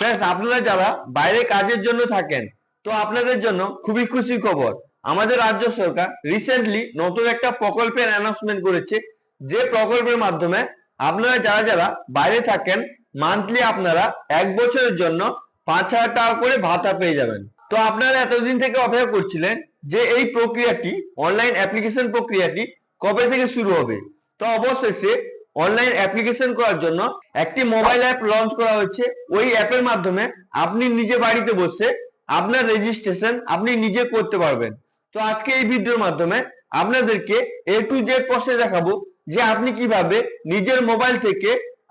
Friends আপনারা যারা বাইরে কাজের জন্য থাকেন, তো আপনাদের জন্য খুবই খুশি খবর। আমাদের রাজ্য সরকার রিসেন্টলি নতুন একটা প্রকল্পের অ্যানাউন্সমেন্ট করেছে। যে প্রকল্পের মাধ্যমে আপনারা যারা যারা বাইরে থাকেন মান্থলি আপনারা এক বছরের জন্য পাঁচ হাজার টাকা করে ভাতা পেয়ে যাবেন। তো আপনারা এতদিন থেকে অপেক্ষা করছিলেন যে এই প্রক্রিয়াটি অনলাইন অ্যাপ্লিকেশন প্রক্রিয়াটি কবে থেকে শুরু হবে? তো অবশেষে অনলাইন অ্যাপ্লিকেশন করার জন্য একটি মোবাইল অ্যাপ লঞ্চ করা হয়েছে। ওই অ্যাপের মাধ্যমে আপনি নিজে বাড়িতে বসে আপনার রেজিস্ট্রেশন আপনি নিজে করতে পারবেন। তো আজকে এই ভিডিওর মাধ্যমে আপনাদেরকে এ টু জেড প্রসেস দেখাবো যে আপনি কীভাবে নিজের মোবাইল থেকে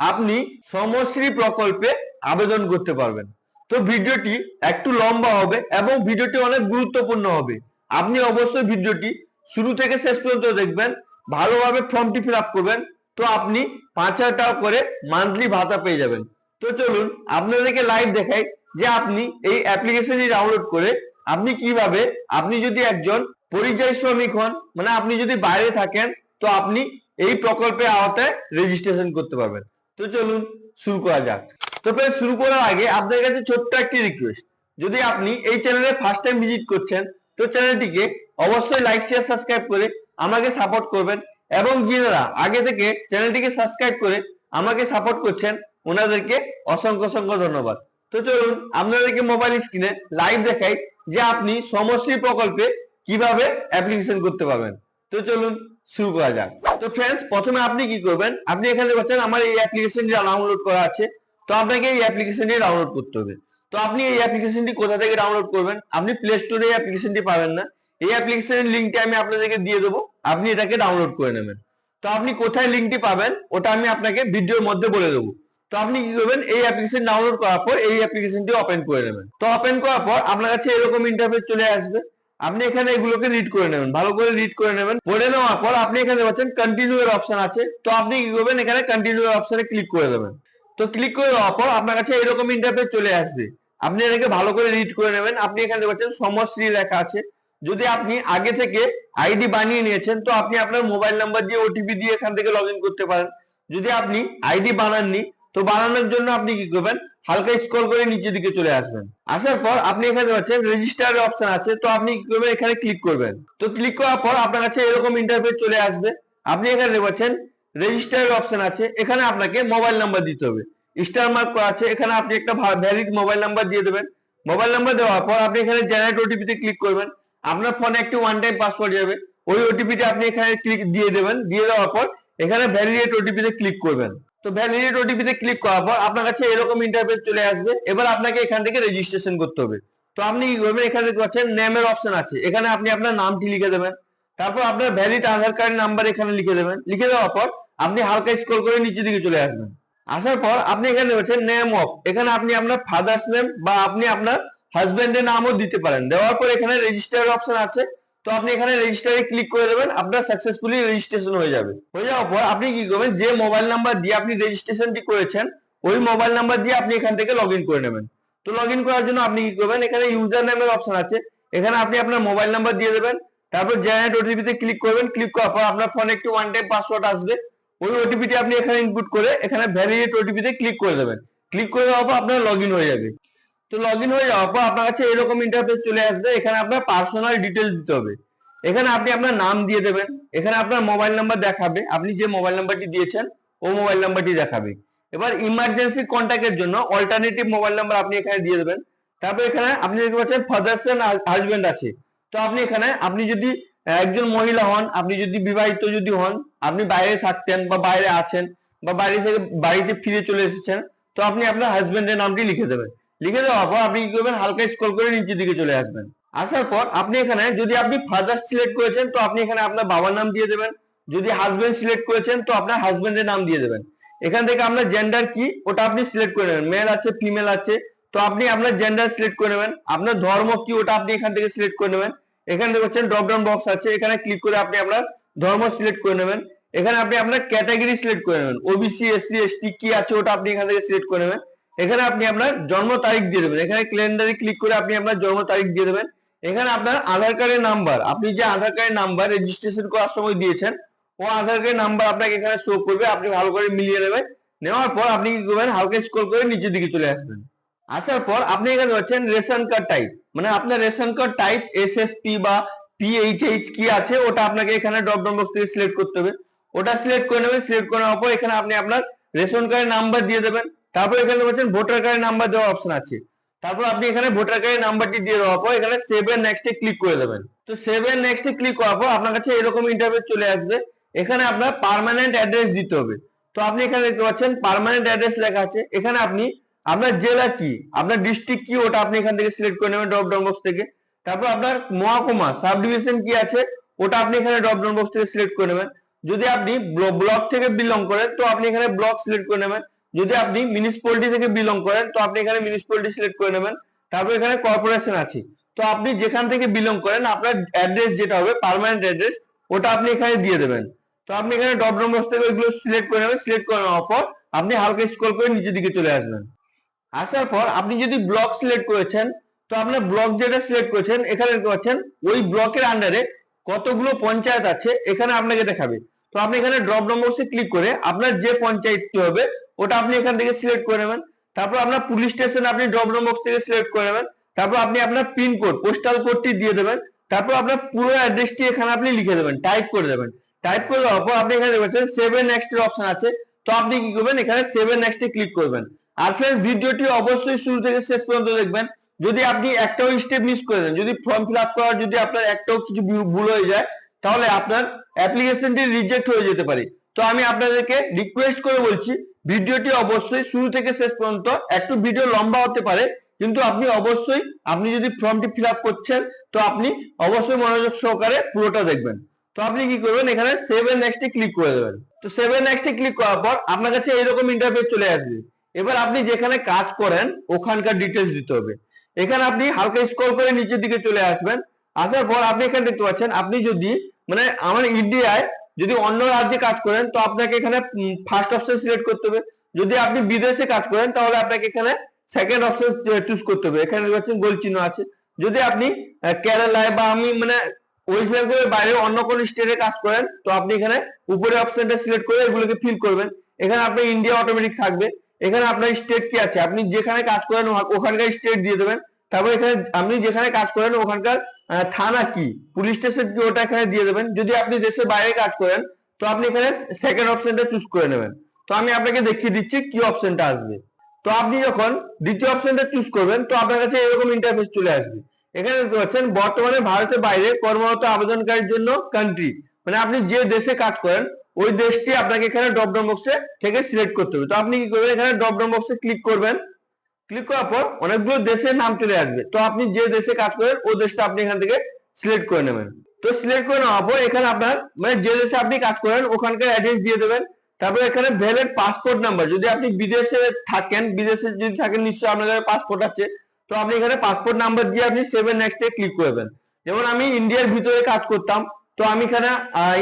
আপনি সমশ্রী প্রকল্পে আবেদন করতে পারবেন। তো ভিডিওটি একটু লম্বা হবে এবং ভিডিওটি অনেক গুরুত্বপূর্ণ হবে। আপনি অবশ্যই ভিডিওটি শুরু থেকে শেষ পর্যন্ত দেখবেন, ভালোভাবে ফর্মটি ফিল করবেন তো আপনি পাঁচ হাজার টাকা করে মান্থলি ভাতা পেয়ে যাবেন। তো চলুন আপনাদেরকে লাইভ দেখাই যে আপনি এই অ্যাপ্লিকেশনটি ডাউনলোড করে আপনি কীভাবে আপনি যদি একজন পরিযায়ী শ্রমিক হন মানে আপনি যদি বাইরে থাকেন, তো আপনি এই প্রকল্পের আওতায় রেজিস্ট্রেশন করতে পারবেন। তো চলুন শুরু করা যাক। তো প্রায় শুরু করার আগে আপনাদের কাছে ছোট্ট একটি রিকোয়েস্ট যদি আপনি এই চ্যানেলে ফার্স্ট টাইম ভিজিট করছেন, তো চ্যানেলটিকে অবশ্যই লাইক শেয়ার সাবস্ক্রাইব করে আমাকে সাপোর্ট করবেন। এবং যারা আগে থেকে চ্যানেলটিকে সাবস্ক্রাইব করে আমাকে সাপোর্ট করছেন, ওনাদেরকে অসংখ্য অসংখ্য ধন্যবাদ। তো চলুন, আপনাদেরকে মোবাইল স্ক্রিনে লাইভ দেখাই যে আপনি সমশ্রী প্রকল্পে কীভাবে অ্যাপ্লিকেশন করতে পারবেন। তো চলুন, শুরু করা যাক। তো ফ্রেন্ডস প্রথমে আপনি কি করবেন, আপনি এখানে পাচ্ছেন আমার এই অ্যাপ্লিকেশনটি ডাউনলোড করা আছে। তো আপনাকে এই অ্যাপ্লিকেশনটি ডাউনলোড করতে হবে। তো আপনি এই অ্যাপ্লিকেশনটি কোথা থেকে ডাউনলোড করবেন? আপনি প্লে স্টোরে এই অ্যাপ্লিকেশনটি পাবেন না। এই অ্যাপ্লিকেশনের লিঙ্কটি আমি আপনাদেরকে দিয়ে দেবো। আপনি এটাকে ডাউনলোড করে নেবেন। তো আপনি কোথায় লিঙ্কটি পাবেন, ওটা আমি আপনাকে ভিডিওর মধ্যে বলে দেবো। তো আপনি কি করবেন, এই অ্যাপ্লিকেশন ডাউনলোড করার পর এই অ্যাপ্লিকেশনটি ওপেন করে নেবেন। তো ওপেন করার পর আপনার কাছে এরকম ইন্টারফেস চলে আসবে। আপনি এখানে এগুলোকে রিড করে নেবেন, ভালো করে রিড করে নেবেন। পড়ে নেওয়ার পর আপনি এখানে পাচ্ছেন কন্টিনিউ এর অপশন আছে। তো আপনি কি করবেন, এখানে কন্টিনিউ এর অপশনে ক্লিক করে দেবেন। তো ক্লিক করে দেওয়ার পর আপনার কাছে এরকম ইন্টারফেস চলে আসবে। আপনি এটাকে ভালো করে রিড করে নেবেন। আপনি এখানে পাচ্ছেন সমশ্রী লেখা আছে। যদি আপনি আগে থেকে আইডি বানিয়ে নিয়েছেন, তো আপনি আপনার মোবাইল নাম্বার দিয়ে ওটিপি দিয়ে এখান থেকে লগ করতে পারেন। যদি আপনি আইডি বানাননি, তো বানানোর জন্য আপনি কি করবেন? হালকা স্ক্রল করে নিচের দিকে চলে আসবেন। আসার পর আপনি এখানে পাচ্ছেন রেজিস্টার অপশন আছে, তো আপনি কি করবেন? এখানে ক্লিক করবেন। তো ক্লিক করার পর আপনার কাছে এরকম ইন্টারফেস চলে আসবে। আপনি এখানে পাচ্ছেন রেজিস্টার অপশন আছে, এখানে আপনাকে মোবাইল নাম্বার দিতে হবে। স্টার মার্ক করা আছে, এখানে আপনি একটা ভ্যালিড মোবাইল নাম্বার দিয়ে দেবেন। মোবাইল নাম্বার দেওয়ার পর আপনি এখানে জেনারেট ওটিপিতে ক্লিক করবেন। আপনার ফোনে একটি ওয়ান টাইম পাসওয়ার্ড যাবে। ওই ওটিপিটা আপনি এখানে ক্লিক দিয়ে দেবেন। দিয়ে দেওয়ার পর এখানে ভ্যালিডেট ওটিপিতে ক্লিক করবেন। তো ভ্যালিডেট ওটিপিতে ক্লিক করার পর আপনার কাছে এরকম ইন্টারফেস চলে আসবে। এবার আপনাকে এখান থেকে রেজিস্ট্রেশন করতে হবে। তো আপনি করবেন এখানে পাচ্ছেন নেমের অপশন আছে। এখানে আপনি আপনার নামটি লিখে দেবেন। তারপর আপনার ভ্যালিড আধার কার্ড নাম্বার এখানে লিখে দেবেন। লিখে দেওয়ার পর আপনি হালকা স্ক্রল করে নিচের দিকে চলে আসবেন। আসার পর আপনি এখানে পাচ্ছেন নেম অফ এখানে আপনি আপনার ফাদার্স নেম বা আপনি আপনার হাজবেন্ডের নামও দিতে পারেন। দেওয়ার পর এখানে রেজিস্টার অপশন আছে। তো আপনি এখানে রেজিস্টারে ক্লিক করে দেবেন, আপনার সাকসেসফুলি রেজিস্ট্রেশন হয়ে যাবে। হয়ে যাওয়ার পর আপনি কি করবেন, যে মোবাইল নাম্বার দিয়ে আপনি রেজিস্ট্রেশনটি করেছেন, ওই মোবাইল নাম্বার দিয়ে আপনি এখান থেকে লগ করে নেবেন। তো লগ করার জন্য আপনি কি করবেন, এখানে ইউজার নেমের অপশন আছে। এখানে আপনি আপনার মোবাইল নাম্বার দিয়ে দেবেন, তারপর জেনারেট ওটিপিতে ক্লিক করবেন। ক্লিক করার পর আপনার ফোনে একটি ওয়ান টাইম পাসওয়ার্ড আসবে। ওই ওটিপিটি আপনি এখানে ইনপুট করে এখানে ভ্যালিডেট ওটিপিতে ক্লিক করে দেবেন। ক্লিক করে দেওয়ার পর আপনার লগ হয়ে যাবে। তো লগ ইন হয়ে যাওয়ার পর আপনার কাছে এরকম ইন্টারফেস চলে আসবে, এখানে আপনার পার্সোনাল ডিটেলস দিতে হবে। এখানে আপনি আপনার নাম দিয়ে দেবেন, এখানে আপনার মোবাইল নাম্বার দেখাবে, আপনি যে মোবাইল নাম্বারটি দিয়েছেন, ও মোবাইল নাম্বারটি দেখাবে। এবার ইমার্জেন্সি কন্ট্যাক্টের জন্য অল্টারনেটিভ মোবাইল নাম্বার আপনি এখানে দিয়ে দেবেন। তারপর এখানে আপনি দেখতে পাচ্ছেন ফাদার্স এন্ড হাজবেন্ড আছে। তো আপনি এখানে, আপনি যদি একজন মহিলা হন, আপনি যদি বিবাহিত যদি হন, আপনি বাইরে থাকতেন বা বাইরে আছেন বা বাইরে থেকে বাড়িতে ফিরে চলে এসেছেন, তো আপনি আপনার হাজবেন্ডের নামটি লিখে দেবেন। লিখে দেওয়ার পর আপনি কি করবেন? হালকা স্ক্রল করে নিচের দিকে চলে আসবেন। আসার পর আপনি এখানে যদি আপনি ফাদার সিলেক্ট করেছেন, তো আপনি এখানে আপনার বাবার নাম দিয়ে দেবেন। যদি হাজবেন্ড সিলেক্ট করেছেন, তো আপনার হাজবেন্ডের নাম দিয়ে দেবেন। এখান থেকে আপনার জেন্ডার কি, ওটা আপনি সিলেক্ট করে নেবেন। মেল আছে ফিমেল আছে, তো আপনি আপনার জেন্ডার সিলেক্ট করে নেবেন। আপনার ধর্ম কি, ওটা আপনি এখান থেকে সিলেক্ট করে নেবেন। এখানে দেখছেন ড্রপ ডাউন বক্স আছে। এখানে ক্লিক করে আপনি আপনার ধর্ম সিলেক্ট করে নেবেন। এখানে আপনি আপনার ক্যাটাগরি সিলেক্ট করে নেবেন। ওবিসি এসসি এসটি কি আছে, ওটা আপনি এখান থেকে সিলেক্ট করে নেবেন। এখানে আপনি আপনার জন্ম তারিখ দিয়ে দেবেন। এখানে ক্যালেন্ডারে ক্লিক করে আপনি আপনার জন্ম তারিখ দিয়ে দেবেন। এখানে আপনার আধার কার্ডের নাম্বার আপনি যে আধার কার্ডের নাম্বার রেজিস্ট্রেশন করার সময় দিয়েছেন, ও আধার কার্ডের নাম্বার আপনাকে এখানে শো করবে। আপনি ভালো করে মিলিয়ে নেবেন। নেওয়ার পর আপনি কি করবেন? হালকা স্ক্রল করে নিচের দিকে চলে আসবেন। আসার পর আপনি এখানে হচ্ছেন রেশন কার্ড টাইপ মানে আপনার রেশন কার্ড টাইপ এসএসপি বা পিএইচএইচ কি আছে, ওটা আপনাকে এখানে ড্রপ ডাউন বক্স থেকে সিলেক্ট করতে হবে। ওটা সিলেক্ট করে নেবেন। সিলেক্ট করার পর এখানে আপনি আপনার রেশন কার্ডের নাম্বার দিয়ে দেবেন। তারপর এখানে হচ্ছেন ভোটার কার্ডের নাম্বার দেওয়ার অপশন আছে। তারপর আপনি এখানে ভোটার কার্ডের নাম্বারটি দিয়ে দেওয়ার পর এখানে সেভ এর নেক্সটে ক্লিক করে দেবেন। তো সেভ এর নেক্সটে ক্লিক করার পর আপনার কাছে এরকম ইন্টারভিউ চলে আসবে। এখানে আপনার পার্মানেন্ট অ্যাড্রেস দিতে হবে। তো আপনি এখানে দেখতে পাচ্ছেন পার্মানেন্ট অ্যাড্রেস লেখা আছে। এখানে আপনি আপনার জেলা কি, আপনার ডিস্ট্রিক্ট কি, ওটা আপনি এখান থেকে সিলেক্ট করে নেবেন ড্রপ ডাউন বক্স থেকে। তারপর আপনার মহকুমা সাব ডিভিশন কি আছে, ওটা আপনি এখানে ড্রপ ডাউন বক্স থেকে সিলেক্ট করে নেবেন। যদি আপনি ব্লক থেকে বিলং করেন, তো আপনি এখানে ব্লক সিলেক্ট করে নেবেন। যদি আপনি মিউনিসিপ্যালিটি থেকে বিলং করেন, তো আপনি এখানে মিউনিসিপ্যালিটি সিলেক্ট করে নেবেন। তারপর এখানে কর্পোরেশন আছে। তো আপনি যেখান থেকে বিলং করেন, আপনার অ্যাড্রেস যেটা হবে পার্মানেন্ট অ্যাড্রেস ওটা আপনি এখানে দিয়ে দেবেন। তো আপনি এখানে ডাউন বক্স থেকে ওইগুলো সিলেক্ট করে নেবেন। সিলেক্ট করে নেওয়ার পর আপনি হালকা স্ক্রল করে নিচের দিকে চলে আসবেন। আসার পর আপনি যদি ব্লক সিলেক্ট করেছেন, তো আপনার ব্লক যেটা সিলেক্ট করেছেন, এখানে পাচ্ছেন, ওই ব্লকের আন্ডারে কতগুলো পঞ্চায়েত আছে, এখানে আপনাকে দেখাবে। তো আপনি এখানে ড্রপ বক্সে ক্লিক করে আপনার যে পঞ্চায়েতটি হবে ওটা আপনি এখান থেকে সিলেক্ট করে নেবেন। তারপর আপনার পুলিশ স্টেশন আপনি ড্রপ ডাউন বক্স থেকে সিলেক্ট করে নেবেন। তারপর আপনি আপনার পিন কোড পোস্টাল কোডটি দিয়ে দেবেন। তারপর আপনার পুরো অ্যাড্রেসটি এখানে আপনি লিখে দেবেন টাইপ করে দেবেন। টাইপ করে দেওয়ার পর আপনি এখানে দেখবেন সেভেন নেক্সট এর অপশন আছে। তো আপনি কি করবেন? এখানে সেভেন নেক্সটে ক্লিক করবেন। আর ফ্রেন্ডস ভিডিওটি অবশ্যই শুরু থেকে শেষ পর্যন্ত দেখবেন। যদি আপনি একটাও স্টেপ মিস করে দেন, যদি ফর্ম ফিল আপ করার, যদি আপনার একটাও কিছু ভুল- ভুল হয়ে যায়, তাহলে আপনার অ্যাপ্লিকেশনটি রিজেক্ট হয়ে যেতে পারে। তো আমি আপনাদেরকে রিকোয়েস্ট করে বলছি ভিডিওটি অবশ্যই শুরু থেকে শেষ পর্যন্ত, একটু ভিডিও লম্বা হতে পারে, কিন্তু আপনি অবশ্যই, আপনি যদি ফর্মটি ফিল করছেন, তো আপনি অবশ্যই মনোযোগ সহকারে পুরোটা দেখবেন। তো আপনি কি করবেন, এখানে সেভেন নেক্সটে ক্লিক করে দেবেন। তো সেভেন নেক্সটে ক্লিক করার পর আপনার কাছে এরকম ইন্টারফেস চলে আসবে। এবার আপনি যেখানে কাজ করেন, ওখানকার ডিটেলস দিতে হবে। এখানে আপনি হালকা স্ক্রল করে নিচের দিকে চলে আসবেন। আসার পর আপনি এখানে দেখতে পাচ্ছেন, আপনি যদি মানে আমার ইন্ডিয়ায় যদি অন্য রাজ্যে কাজ করেন, তো আপনাকে এখানে ফার্স্ট অপশন সিলেক্ট করতে হবে। যদি আপনি বিদেশে কাজ করেন, তাহলে আপনাকে এখানে সেকেন্ড অপশন চুজ করতে হবে। এখানে দেখতে পাচ্ছেন গোল চিহ্ন আছে। যদি আপনি কেরালায় বা আমি মানে ওয়েস্ট বেঙ্গলের বাইরে অন্য কোনো স্টেটে কাজ করেন, তো আপনি এখানে উপরে অপশনটা সিলেক্ট করে এগুলোকে ফিল করবেন। এখানে আপনার ইন্ডিয়া অটোমেটিক থাকবে। এখানে আপনার স্টেট কি আছে? আপনি যেখানে কাজ করেন ওখানকার স্টেট দিয়ে দেবেন। তারপর এখানে আপনি যেখানে কাজ করেন ওখানকার থানা কি? পুলিশ স্টেশন কি ওটা এখানে দিয়ে দেবেন। যদি আপনি দেশের বাইরে কাজ করেন, তো আপনি এখানে সেকেন্ড অপশনটা চুজ করে নেবেন। তো আমি আপনাকে দেখিয়ে দিচ্ছি কি অপশনটা আসবে। তো আপনি যখন দ্বিতীয় অপশনটা চুজ করবেন, তো আপনার কাছে এরকম ইন্টারফেস চলে আসবে। এখানে দেখতে পাচ্ছেন, বর্তমানে ভারতের বাইরে কর্মরত আবেদনকারীর জন্য কান্ট্রি মানে আপনি যে দেশে কাজ করেন, ওই দেশটি আপনাকে এখানে ডাউন বক্সে থেকে সিলেক্ট করতে হবে। তো আপনি কি করবেন, এখানে ডাউন বক্সে ক্লিক করবেন। ক্লিক করার পর অনেকগুলো দেশের নাম চলে আসবে। তো আপনি যে দেশে কাজ করেন, ওই দেশটা আপনি এখান থেকে সিলেক্ট করে নেবেন। তো সিলেক্ট করে নেওয়ার পর এখানে আপনার মানে যে দেশে আপনি কাজ করেন, ওখানকার অ্যাড্রেস দিয়ে দেবেন। তারপর এখানে ভ্যালিড পাসপোর্ট নাম্বার যদি আপনি বিদেশে থাকেন, বিদেশে যদি থাকেন, নিশ্চয়ই আপনাদের পাসপোর্ট আছে। তো আপনি এখানে পাসপোর্ট নাম্বার দিয়ে আপনি সেভেন নেক্সটে ক্লিক করবেন যেমন আমি ইন্ডিয়ার ভিতরে কাজ করতাম, তো আমি এখানে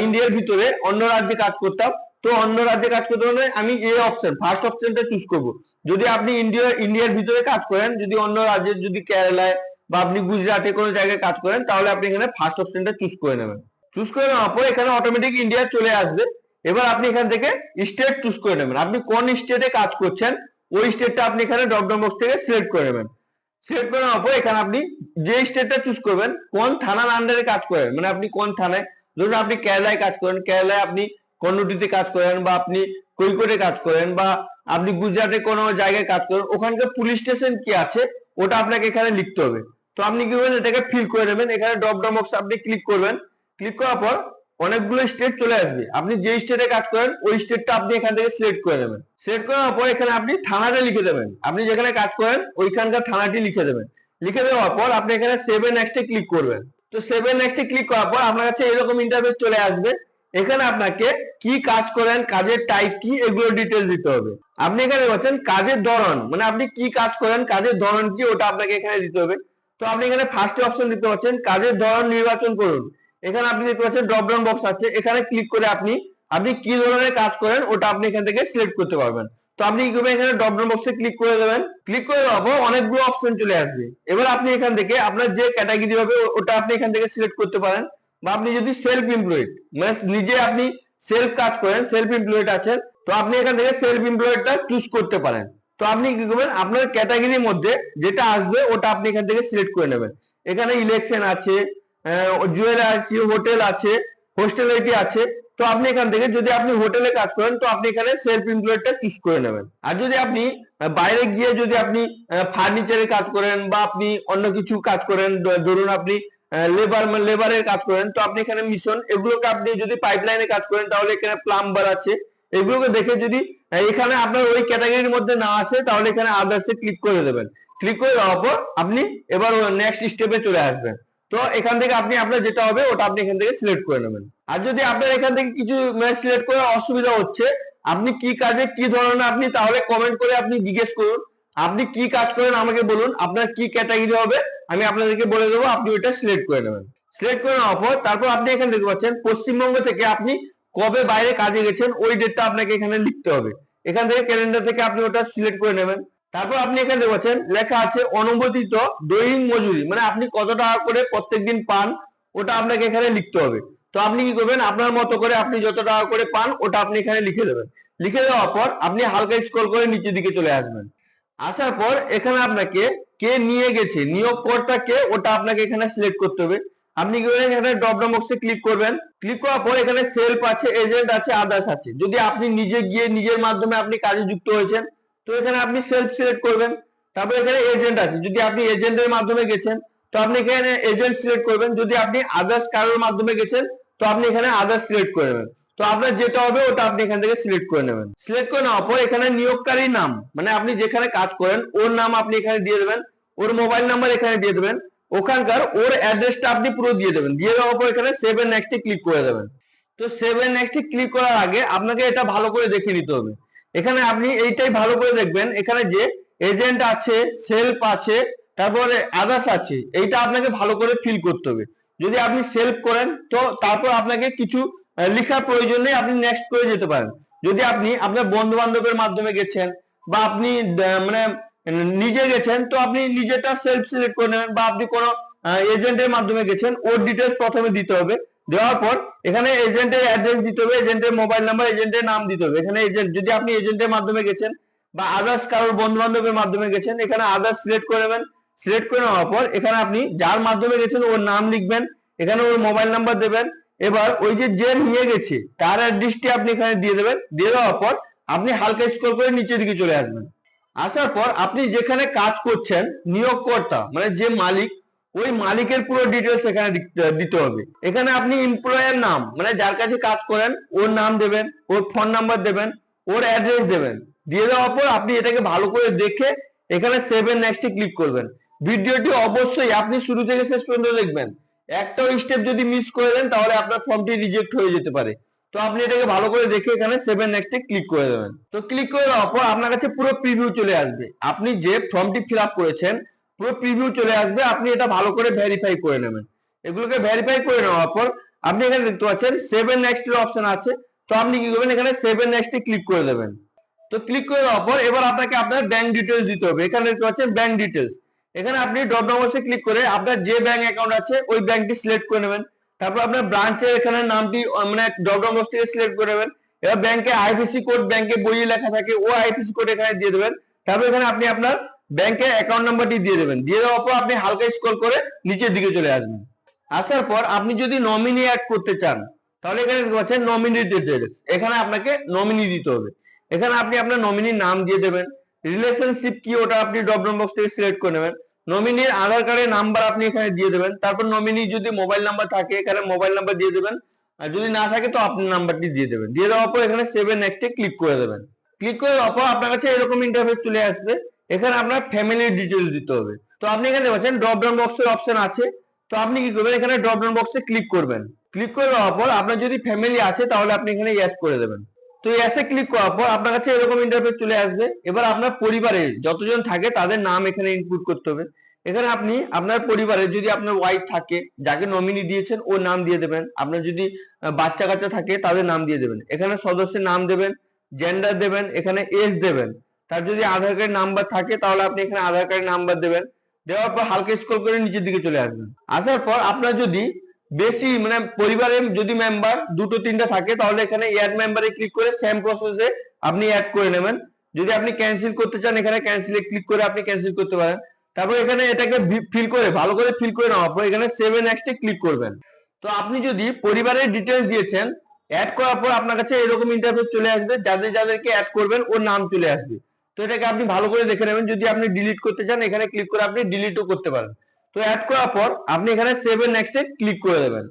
ইন্ডিয়ার ভিতরে অন্য রাজ্যে কাজ করতাম। তো অন্য রাজ্যে কাজ করতে হলে আমি এ অপশন ফার্স্ট অপশনটা চুজ করব। যদি আপনি ইন্ডিয়া ইন্ডিয়ার ভিতরে কাজ করেন, যদি অন্য রাজ্যে, যদি কেরালায় বা আপনি গুজরাটে কোনো জায়গায় কাজ করেন, তাহলে আপনি এখানে ফার্স্ট অপশনটা চুজ করে নেবেন। চুজ করে নেওয়ার পর এখানে অটোমেটিক ইন্ডিয়া চলে আসবে। এবার আপনি এখান থেকে স্টেট চুজ করে নেবেন। আপনি কোন স্টেটে কাজ করছেন, ওই স্টেটটা আপনি এখানে ডাউন বক্স থেকে সিলেক্ট করে নেবেন। সিলেক্ট করে নেওয়ার পর এখানে আপনি যে স্টেটটা চুজ করবেন, কোন থানার আন্ডারে কাজ করেন মানে আপনি কোন থানায়, ধরুন আপনি কেরালায় কাজ করেন কেরালায় আপনি কন্নটিতে কাজ করেন বা আপনি কৈকোটে কাজ করেন বা আপনি গুজরাটে কোনো জায়গায় কাজ করেন, ওখানকার পুলিশ স্টেশন কি আছে, ওটা আপনাকে এখানে লিখতে হবে। তো আপনি কি করবেন, এটাকে ফিল করে নেবেন, এখানে ড্রপ ডাউন বক্স আপনি ক্লিক করবেন। ক্লিক করার পর অনেকগুলো স্টেট চলে আসবে। আপনি যে স্টেটে কাজ করেন, ওই স্টেটটা আপনি এখান থেকে সিলেক্ট করে নেবেন। সিলেক্ট করার পর এখানে আপনি থানাটা লিখে দেবেন। আপনি যেখানে কাজ করেন, ওইখানকার থানাটি লিখে দেবেন। লিখে দেওয়ার পর আপনি এখানে সেভেন নেক্সটে ক্লিক করবেন। তো সেভেন নেক্সটে ক্লিক করার পর আপনার কাছে এরকম ইন্টারফেস চলে আসবে। এখানে আপনাকে কি কাজ করেন, কাজের টাইপ কি, এগুলো ডিটেলস দিতে হবে। আপনি এখানে বলছেন কাজের ধরন মানে আপনি কি কাজ করেন, কাজের ধরন কি, ওটা আপনাকে এখানে দিতে হবে। তো আপনি এখানে ফার্স্ট অপশন দিতে পারছেন, কাজের ধরন নির্বাচন করুন। এখানে আপনি দেখতে পাচ্ছেন ড্রপ ডাউন বক্স আছে, এখানে ক্লিক করে আপনি আপনি কি ধরনের কাজ করেন, ওটা আপনি এখান থেকে সিলেক্ট করতে পারবেন। তো আপনি কি করবেন, এখানে ড্রপ ডাউন বক্সে ক্লিক করে দেবেন। ক্লিক করে দেওয়ার পর অনেকগুলো অপশন চলে আসবে। এবার আপনি এখান থেকে আপনার যে ক্যাটাগরি হবে ওটা আপনি এখান থেকে সিলেক্ট করতে পারেন। বা আপনি যদি সেলফ এমপ্লয়েড মানে নিজে আপনি সেলফ কাজ করেন সেলফ এমপ্লয়েড আছেন, তো আপনি এখান থেকে সেলফ এমপ্লয়েডটা চুজ করতে পারেন। তো আপনি কি করবেন? আপনার ক্যাটাগরির মধ্যে যেটা আসবে, ওটা আপনি এখান থেকে সিলেক্ট করে নেবেন। এখানে ইলেকশন আছে জুয়েলারি হোটেল আছে হোস্টেলিটি আছে তো আপনি এখান থেকে যদি আপনি হোটেলে কাজ করেন, তো আপনি এখানে সেলফ এমপ্লয়েডটা চুজ করে নেবেন। আর যদি আপনি বাইরে গিয়ে যদি আপনি ফার্নিচারে কাজ করেন বা আপনি অন্য কিছু কাজ করেন ধরুন আপনি লেবার লেবারের কাজ করেন। তো আপনি এখানে মিশন এগুলোকে আপনি যদি পাইপলাইনে কাজ করেন, তাহলে এখানে প্লাম্বার আছে। এগুলোকে দেখে যদি এখানে আপনার ওই ক্যাটাগরির মধ্যে না আসে, তাহলে এখানে আদার্সে ক্লিক করে দেবেন। ক্লিক করে দেওয়ার পর আপনি এবার নেক্সট স্টেপে চলে আসবেন। তো এখান থেকে আপনি আপনার যেটা হবে, ওটা আপনি এখান থেকে সিলেক্ট করে নেবেন। আর যদি আপনার এখান থেকে কিছু সিলেক্ট করে অসুবিধা হচ্ছে, আপনি কি কাজে কি ধরনের আপনি, তাহলে কমেন্ট করে আপনি জিজ্ঞেস করুন। আপনি কি কাজ করেন আমাকে বলুন, আপনার কি ক্যাটাগরি হবে, আমি আপনাদেরকে বলে দেবো, আপনি ওটা সিলেক্ট করে নেবেন। সিলেক্ট করে নেওয়ার পর, তারপর আপনি এখানে দেখতে পাচ্ছেন, পশ্চিমবঙ্গ থেকে আপনি কবে বাইরে কাজে গেছেন, ওই ডেটটা আপনাকে এখানে লিখতে হবে। এখান থেকে ক্যালেন্ডার থেকে আপনি ওটা সিলেক্ট করে নেবেন। তারপর আপনি এখানে দেখতে পাচ্ছেন, লেখা আছে অনুমোদিত দৈনিক মজুরি মানে আপনি কত টাকা করে প্রত্যেকদিন পান, ওটা আপনাকে এখানে লিখতে হবে। তো আপনি কি করবেন, আপনার মতো করে আপনি যত টাকা করে পান, ওটা আপনি এখানে লিখে দেবেন। লিখে দেওয়ার পর আপনি হালকা স্ক্রল করে নিচের দিকে চলে আসবেন। আসার পর এখানে আপনাকে কে নিয়ে গেছে নিয়োগকর্তা কে, ওটা আপনাকে এখানে সিলেক্ট করতে হবে। আপনি কি করবেন এখানে ড্রপ ডাউন বক্সে ক্লিক করবেন। ক্লিক করার পর এখানে সেলফ আছে এজেন্ট আছে আদার্স আছে। যদি আপনি নিজে গিয়ে নিজের মাধ্যমে আপনি কাজে যুক্ত হয়েছেন, তো এখানে আপনি সেলফ সিলেক্ট করবেন। তারপর এখানে এজেন্ট আছে। যদি আপনি এজেন্টের মাধ্যমে গেছেন, তো আপনি এখানে এজেন্ট সিলেক্ট করবেন। যদি আপনি আদার্স কারোর মাধ্যমে গেছেন, তো আপনি এখানে আদার্স সিলেক্ট করে নেবেন। তো আপনার যেটা হবে, ওটা আপনি এখান থেকে সিলেক্ট করে নেবেন। সিলেক্ট করে নেওয়ার পর এখানে নিয়োগকারীর নাম মানে আপনি যেখানে কাজ করেন, ওর নাম আপনি এখানে দিয়ে দেবেন, ওর মোবাইল নাম্বার এখানে দিয়ে দেবেন, ওখানকার ওর অ্যাড্রেসটা আপনি পুরো দিয়ে দেবেন। দিয়ে দেওয়ার পর এখানে সেভেন নেক্সটে ক্লিক করে দেবেন। তো সেভেন নেক্সটে ক্লিক করার আগে আপনাকে এটা ভালো করে দেখে নিতে হবে। এখানে আপনি এইটাই ভালো করে দেখবেন, এখানে যে এজেন্ট আছে সেলফ আছে, তারপরে আদার্স আছে, এইটা আপনাকে ভালো করে ফিল করতে হবে। যদি আপনি সেলফ করেন, তো তারপর আপনাকে কিছু লেখার প্রয়োজন নেই আপনি নেক্সট করে যেতে পারেন। যদি আপনি আপনার বন্ধু বান্ধবের মাধ্যমে গেছেন বা আপনি মানে নিজে গেছেন, তো আপনি নিজেটা সেলফ সিলেক্ট করে নেবেন বা আপনি কোনো এজেন্টের মাধ্যমে গেছেন, ওর ডিটেলস প্রথমে দিতে হবে। দেওয়ার পর এখানে এজেন্টের অ্যাড্রেস দিতে হবে এজেন্টের মোবাইল নাম্বার এজেন্টের নাম দিতে হবে। এখানে এজেন্ট যদি আপনি এজেন্টের মাধ্যমে গেছেন বা আদার্স কারোর বন্ধু বান্ধবের মাধ্যমে গেছেন, এখানে আদার্স সিলেক্ট করে নেবেন। সিলেক্ট করে নেওয়ার পর এখানে আপনি যার মাধ্যমে গেছেন, ওর নাম লিখবেন, এখানে ওর মোবাইল নাম্বার দেবেন এবার ওই যে যে নিয়ে গেছে, তার অ্যাড্রেসটি আপনি এখানে দিয়ে দেবেন। দিয়ে দেওয়ার পর আপনি হালকা স্কোর করে নিচের দিকে চলে আসবেন। আসার পর আপনি যেখানে কাজ করছেন, নিয়োগকর্তা মানে যে মালিক, ওই মালিকের পুরো ডিটেলস এখানে দিতে- হবে। এখানে আপনি এমপ্লয়ের নাম মানে যার কাছে কাজ করেন, ওর নাম দেবেন, ওর ফোন নাম্বার দেবেন, ওর অ্যাড্রেস দেবেন। দিয়ে দেওয়ার পর আপনি এটাকে ভালো করে দেখে এখানে সেভেন নেক্সটে ক্লিক করবেন। ভিডিওটি অবশ্যই আপনি শুরু থেকে শেষ পর্যন্ত দেখবেন। একটাও স্টেপ যদি মিস করে দেন, তাহলে আপনার ফর্মটি রিজেক্ট হয়ে যেতে পারে। তো আপনি এটাকে ভালো করে দেখে এখানে সেভেন নেক্সটে ক্লিক করে দেবেন। তো ক্লিক করে দেওয়ার পর আপনার কাছে পুরো প্রিভিউ চলে আসবে। আপনি যে ফর্মটি ফিল করেছেন, পুরো প্রিভিউ চলে আসবে, আপনি এটা ভালো করে ভেরিফাই করে নেবেন। এগুলোকে ভেরিফাই করে নেওয়ার পর আপনি এখানে দেখতে পাচ্ছেন সেভেন নেক্সট এর অপশন আছে। তো আপনি কি করবেন? এখানে সেভেন নেক্সটে ক্লিক করে দেবেন। তো ক্লিক করে দেওয়ার পর এবার আপনাকে আপনার ব্যাংক ডিটেলস দিতে হবে। এখানে দেখতে পাচ্ছেন ব্যাংক ডিটেলস এখানে আপনি ডট নম্বরসে ক্লিক করে আপনার যে ব্যাংক অ্যাকাউন্ট আছে, ওই ব্যাংকটি সিলেক্ট করে নেবেন। তারপর আপনার ব্রাঞ্চের এখানে নামটি মানে ডট নম্বর থেকে সিলেক্ট করে নেবেন। এবার ব্যাংকে আইপিসি কোড ব্যাংকে বইয়ে লেখা থাকে, ও আইপিসি কোড এখানে দিয়ে দেবেন। তারপর এখানে আপনি আপনার ব্যাংকের অ্যাকাউন্ট নাম্বারটি দিয়ে দেবেন। দিয়ে দেওয়ার পর আপনি হালকা স্ক্রল করে নিচের দিকে চলে আসবেন। আসার পর আপনি যদি নমিনি অ্যাড করতে চান, তাহলে এখানে পাচ্ছেন নমিনি ডিটেলস এখানে আপনাকে নমিনি দিতে হবে। এখানে আপনি আপনার নমিনির নাম দিয়ে দেবেন। রিলেশনশিপ কি ওটা আপনি ড্রপ ডাউন বক্স থেকে সিলেক্ট করে নেবেন। নমিনির আধার কার্ডের নাম্বার আপনি এখানে দিয়ে দেবেন। তারপর নমিনি যদি মোবাইল নাম্বার থাকে, এখানে মোবাইল নাম্বার দিয়ে দেবেন। আর যদি না থাকে, তো আপনি নাম্বারটি দিয়ে দেবেন। দিয়ে দেওয়ার পর এখানে সেভেন নেক্সটে ক্লিক করে দেবেন। ক্লিক করে দেওয়ার পর আপনার কাছে এরকম ইন্টারফেস চলে আসবে। এখানে আপনার ফ্যামিলির ডিটেলস দিতে হবে। তো আপনি এখানে পাচ্ছেন ড্রপ ডাউন বক্সের অপশন আছে। তো আপনি কি করবেন, এখানে ড্রপ ডাউন বক্সে ক্লিক করবেন। ক্লিক করে দেওয়ার পর আপনার যদি ফ্যামিলি আছে, তাহলে আপনি এখানে ইয়েস করে দেবেন। তো এসে ক্লিক করার পর আপনার কাছে এরকম ইন্টারফেস চলে আসবে। এবার আপনার পরিবারে যতজন থাকে তাদের নাম এখানে ইনপুট করতে হবে। এখানে আপনি আপনার পরিবারে যদি আপনার ওয়াইফ থাকে, যাকে নমিনি দিয়েছেন ও নাম দিয়ে দেবেন। আপনার যদি বাচ্চা কাচ্চা থাকে, তাদের নাম দিয়ে দেবেন। এখানে সদস্যের নাম দেবেন জেন্ডার দেবেন, এখানে এজ দেবেন। তার যদি আধার কার্ড নাম্বার থাকে, তাহলে আপনি এখানে আধার কার্ড নাম্বার দেবেন। দেওয়ার পর হালকা স্ক্রল করে নিচের দিকে চলে আসবেন। আসার পর আপনার যদি বেশি মানে পরিবারের যদি মেম্বার দুটো, তিনটা থাকে, তাহলে এখানে অ্যাড মেম্বারে ক্লিক করে সেম প্রসেসে আপনি অ্যাড করে নেবেন। যদি আপনি ক্যান্সেল করতে চান, এখানে ক্যান্সেলে ক্লিক করে আপনি ক্যান্সেল করতে পারেন। তারপর এখানে এটাকে ফিল করে, ভালো করে ফিল করে নেওয়ার পর এখানে সেভেন নেক্সটে ক্লিক করবেন। তো আপনি যদি পরিবারের ডিটেলস দিয়েছেন অ্যাড করার পর আপনার কাছে এরকম ইন্টারফেস চলে আসবে, যাদের, যাদেরকে অ্যাড করবেন, ওর নাম চলে আসবে। তো এটাকে আপনি ভালো করে দেখে নেবেন। যদি আপনি ডিলিট করতে চান, এখানে ক্লিক করে আপনি ডিলিটও করতে পারেন। তো অ্যাড করার পর আপনি এখানে সেভ সেভেন নেক্সটে ক্লিক করে দেবেন।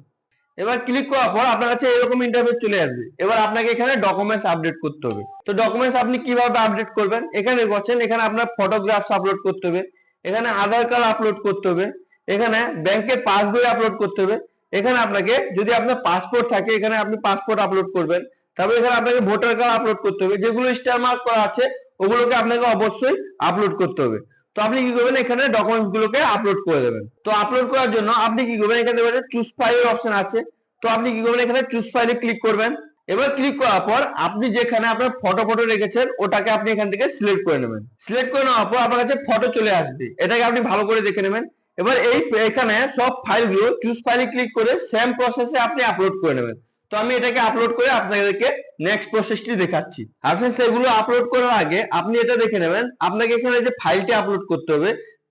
এবার ক্লিক করার পর আপনার কাছে এরকম ইন্টারফেস চলে আসবে। এবার আপনাকে এখানে ডকুমেন্টস আপডেট করতে হবে। তো ডকুমেন্টস আপনি কীভাবে আপডেট করবেন? এখানে বলছেন এখানে আপনার ফটোগ্রাফস আপলোড করতে হবে। এখানে আধার কার্ড আপলোড করতে হবে। এখানে ব্যাংকের পাসবই আপলোড করতে হবে। এখানে আপনাকে যদি আপনার পাসপোর্ট থাকে, এখানে আপনি পাসপোর্ট আপলোড করবেন। তারপর এখানে আপনাকে ভোটার কার্ড আপলোড করতে হবে। যেগুলো স্টার মার্ক করা আছে, ওগুলোকে আপনাকে অবশ্যই আপলোড করতে হবে। তো আপনি কি করবেন? এখানে ডকুমেন্টস গুলোকে আপলোড করে দেবেন। তো আপলোড করার জন্য আপনি কি করবেন? এখানে দেখবেন চুজ ফাইলের অপশন আছে। তো আপনি কি করবেন? এখানে চুজ ফাইলে ক্লিক করবেন। এবার ক্লিক করার পর আপনি যেখানে আপনার ফটো ফটো রেখেছেন, ওটাকে আপনি এখান থেকে সিলেক্ট করে নেবেন। সিলেক্ট করে নেওয়ার পর আপনার কাছে ফটো চলে আসবে। এটাকে আপনি ভালো করে দেখে নেবেন। এবার এই, এখানে সব ফাইলগুলো চুজ ফাইলে ক্লিক করে সেম প্রসেসে আপনি আপলোড করে নেবেন। তো আমি এটাকে আপলোড করে আপনাদেরকে নেক্সট প্রসেসটি দেখাচ্ছি। আপনি সেগুলো আপলোড করার আগে আপনি এটা দেখে নেবেন। আপনাকে এখানে যে ফাইলটি আপলোড করতে হবে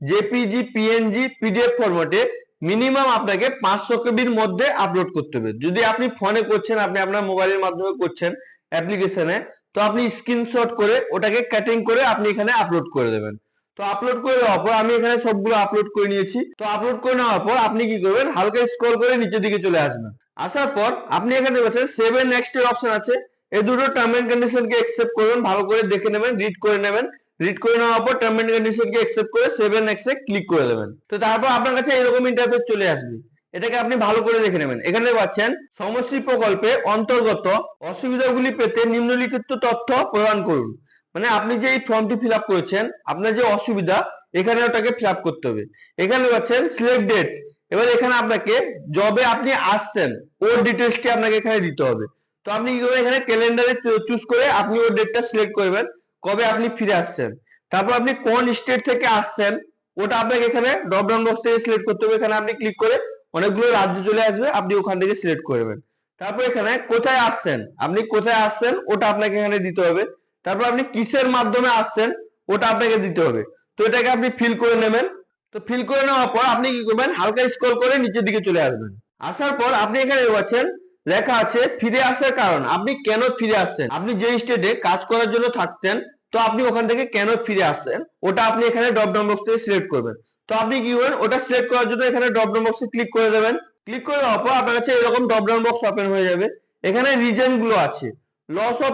জেপিজি পিএনজি পিডিএফ ফরম্যাটে মিনিমাম আপনাকে পাঁচশো কেবির মধ্যে আপলোড করতে হবে। যদি আপনি ফোনে করছেন, আপনি আপনার মোবাইলের মাধ্যমে করছেন অ্যাপ্লিকেশনে তো আপনি স্ক্রিনশট করে ওটাকে কাটিং করে আপনি এখানে আপলোড করে দেবেন। তো আপলোড করে দেওয়ার পর আমি এখানে সবগুলো আপলোড করে নিয়েছি। তো আপলোড করে নেওয়ার পর আপনি কি করবেন? হালকা স্ক্রল করে নিচের দিকে চলে আসবেন। আসার পর আপনি এখানে বলছেন সেভেন নেক্সট এর অপশন আছে। এই দুটো টার্ম এন্ড কন্ডিশনকে একসেপ্ট করবেন ভালো করে দেখে নেবেন রিড করে নেবেন। রিড করে নেওয়ার পর টার্ম এন্ড কন্ডিশনকে একসেপ্ট করে সেভেন নেক্সট এ ক্লিক করে দেবেন। তো তারপর আপনার কাছে এরকম ইন্টারফেস চলে আসবে। এটাকে আপনি ভালো করে দেখে নেবেন। এখানে পাচ্ছেন, সমষ্টি প্রকল্পে অন্তর্গত অসুবিধাগুলি পেতে নিম্নলিখিত তথ্য প্রদান করুন। মানে আপনি যে এই ফর্মটি ফিল করেছেন, আপনার যে অসুবিধা, এখানে ওটাকে ফিল করতে হবে। এখানে পাচ্ছেন সিলেক্ট ডেট এবার এখানে আপনাকে জবে আপনি আসছেন, ওর ডিটেলসটি আপনাকে এখানে দিতে হবে। তো আপনি কি করবেন এখানে ক্যালেন্ডারে চুজ করে আপনি ওর ডেটটা সিলেক্ট করবেন, কবে আপনি ফিরে আসছেন। তারপর আপনি কোন স্টেট থেকে আসছেন, ওটা আপনাকে এখানে ড্রপ ডাউন বক্স থেকে সিলেক্ট করতে হবে। এখানে আপনি ক্লিক করে অনেকগুলো রাজ্য চলে আসবে, আপনি ওখান থেকে সিলেক্ট করবেন। তারপর এখানে কোথায় আসছেন, আপনি কোথায় আসছেন, ওটা আপনাকে এখানে দিতে হবে। তারপর আপনি কিসের মাধ্যমে আসছেন, ওটা আপনাকে দিতে হবে। তো এটাকে আপনি ফিল করে নেবেন। তো ফিল করে নেওয়ার পর আপনি কি করবেন? হালকা স্ক্রল করে নিচের দিকে চলে আসবেন। আসার পর আপনি এখানে পাচ্ছেন, লেখা আছে ফিরে আসার কারণ। আপনি কেন ফিরে আসছেন? আপনি যে স্টেটে কাজ করার জন্য থাকতেন, তো আপনি ওখান থেকে কেন ফিরে আসছেন? ওটা আপনি এখানে ড্রপ ডাউন বক্স থেকে সিলেক্ট করবেন। তো আপনি কি করবেন? ওটা সিলেক্ট করার জন্য এখানে ড্রপ ডাউন বক্সে ক্লিক করে দেবেন। ক্লিক করে দেওয়ার পর আপনার কাছে এরকম ড্রপ ডাউন বক্স ওপেন হয়ে যাবে। এখানে রিজনগুলো আছে। লস অফ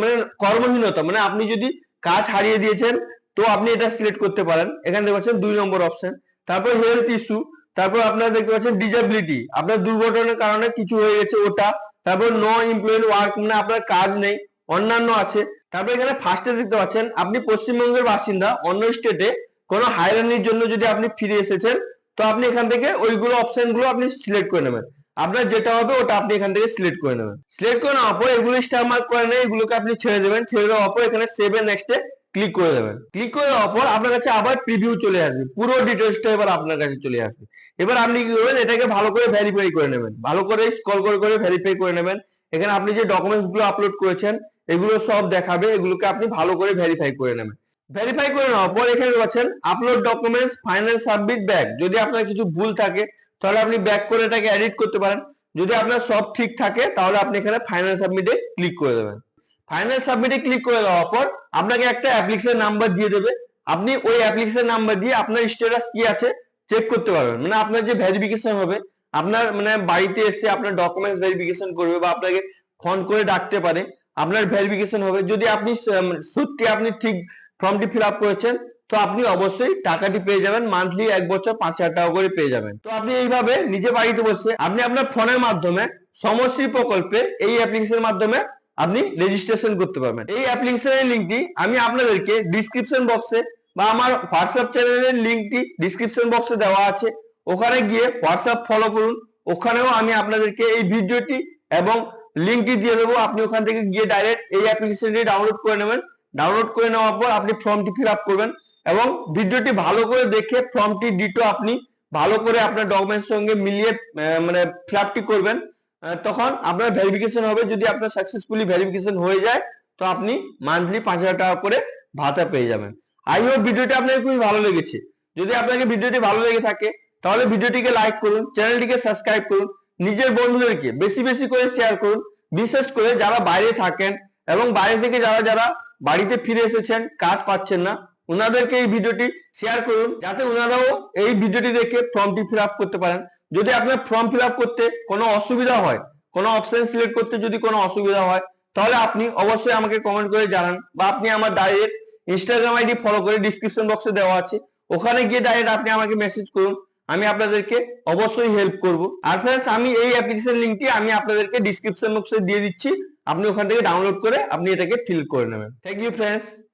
মানে কর্মহীনতা মানে আপনি যদি কাজ হারিয়ে দিয়েছেন তো আপনি এটা সিলেক্ট করতে পারেন। এখানে দেখতে পাচ্ছেন দুই নম্বর অপশন তারপর হেলথ ইস্যু তারপর আপনারা দেখতে পাচ্ছেন ডিজাবিলিটি আপনার দুর্ঘটনার কারণে কিছু হয়ে গেছে ওটা। তারপর নো এমপ্লয়েড ওয়ার্ক মানে আপনার কাজ নেই, অন্যান্য আছে। তারপর এখানে ফার্স্টে দেখতে পাচ্ছেন, আপনি পশ্চিমবঙ্গের বাসিন্দা, অন্য স্টেটে কোনো হাইরানির জন্য যদি আপনি ফিরে এসেছেন, তো আপনি এখান থেকে ওইগুলো অপশনগুলো আপনি সিলেক্ট করে নেবেন। আপনার যেটা হবে ওটা আপনি এখান থেকে সিলেক্ট করে নেবেন। সিলেক্ট করে নেওয়ার পর এগুলো স্টার মার্ক করে নেই এগুলোকে আপনি ছেড়ে দেবেন। ছেড়ে দেওয়ার পর এখানে সেভেন নেক্সটে ক্লিক করে দেবেন। ক্লিক করে দেওয়ার পর আপনার কাছে আবার প্রিভিউ চলে আসবে। পুরো ডিটেলসটা এবার আপনার কাছে চলে আসবে। এবার আপনি কি করবেন? এটাকে ভালো করে ভেরিফাই করে নেবেন। ভালো করে স্ক্রল করে করে ভেরিফাই করে নেবেন। এখানে আপনি যে ডকুমেন্টসগুলো আপলোড করেছেন, এগুলো সব দেখাবে। এগুলোকে আপনি ভালো করে ভেরিফাই করে নেবেন। ভেরিফাই করে নেওয়ার পর এখানে পাচ্ছেন upload documents final submit back যদি আপনার কিছু ভুল থাকে, তাহলে আপনি ব্যাক করে এটাকে এডিট করতে পারেন। যদি আপনার সব ঠিক থাকে, তাহলে আপনি এখানে ফাইনাল সাবমিটে ক্লিক করে দেবেন। ফাইনাল সাবমিটে ক্লিক করে দেওয়ার পর আপনাকে একটা অ্যাপ্লিকেশন নাম্বার দিয়ে দেবে। আপনি ওই অ্যাপ্লিকেশন নাম্বার দিয়ে আপনার স্ট্যাটাস কি আছে চেক করতে পারবেন। মানে আপনার যে ভেরিফিকেশন হবে, আপনার মানে বাড়িতে এসে আপনার ডকুমেন্টস ভেরিফিকেশন করবে বা আপনাকে ফোন করে ডাকতে পারে, আপনার ভেরিফিকেশন হবে। যদি আপনি সত্যি আপনি ঠিক ফর্মটি ফিল আপ করেছেন, তো আপনি অবশ্যই টাকাটি পেয়ে যাবেন। মান্থলি এক বছর পাঁচ হাজার টাকা করে পেয়ে যাবেন। তো আপনি এইভাবে নিজে বাড়িতে বসে আপনি আপনার ফোনের মাধ্যমে সমশ্রী প্রকল্পে এই অ্যাপ্লিকেশনের মাধ্যমে আপনি রেজিস্ট্রেশন করতে পারবেন। এই অ্যাপ্লিকেশনের লিঙ্কটি আমি আপনাদেরকে ডিসক্রিপশন বক্সে বা আমার হোয়াটসঅ্যাপ চ্যানেলের লিঙ্কটি ডিসক্রিপশন বক্সে দেওয়া আছে। ওখানে গিয়ে হোয়াটসঅ্যাপ ফলো করুন। ওখানেও আমি আপনাদেরকে এই ভিডিওটি এবং লিঙ্কটি দিয়ে দেবো। আপনি ওখান থেকে গিয়ে ডাইরেক্ট এই অ্যাপ্লিকেশনটি ডাউনলোড করে নেবেন। ডাউনলোড করে নেওয়ার পর আপনি ফর্মটি ফিল আপ করবেন এবং ভিডিওটি ভালো করে দেখে ফর্মটি ডিটো আপনি ভালো করে আপনার ডকুমেন্টস সঙ্গে মিলিয়ে মানে ফিল আপটি করবেন। তখন আপনার ভেরিফিকেশন হবে। যদি আপনার সাকসেসফুলি ভেরিফিকেশন হয়ে যায়, তো আপনি মান্থলি পাঁচ হাজার টাকা করে ভাতা পেয়ে যাবেন। আই হোপ ভিডিওটি আপনাকে খুবই ভালো লেগেছে। যদি আপনাকে ভিডিওটি ভালো লেগে থাকে, তাহলে ভিডিওটিকে লাইক করুন, চ্যানেলটিকে সাবস্ক্রাইব করুন, নিজের বন্ধুদেরকে বেশি বেশি করে শেয়ার করুন, বিশেষ করে যারা বাইরে থাকেন এবং বাইরে থেকে যারা যারা বাড়িতে ফিরে এসেছেন, কাজ পাচ্ছেন না ওনাদেরকে এই ভিডিওটি শেয়ার করুন, যাতে ওনারাও এই ভিডিওটি দেখে ফর্মটি ফিল করতে পারেন। যদি আপনার ফর্ম ফিল করতে কোনো অসুবিধা হয়, কোনো অপশন সিলেক্ট করতে যদি কোনো অসুবিধা হয়, তাহলে আপনি অবশ্যই আমাকে কমেন্ট করে জানান বা আপনি আমার ডাইরেক্ট ইনস্টাগ্রাম আইডি ফলো করে ডিসক্রিপশন বক্সে দেওয়া আছে। ওখানে গিয়ে ডাইরেক্ট আপনি আমাকে মেসেজ করুন, আমি আপনাদেরকে অবশ্যই হেল্প করব। আর ফ্রেন্ডস আমি এই অ্যাপ্লিকেশন লিংকটি আমি আপনাদেরকে ডিসক্রিপশন বক্সে দিয়ে দিচ্ছি। আপনি ওখান থেকে ডাউনলোড করে আপনি এটাকে ফিল করে নেবেন। Thank you friends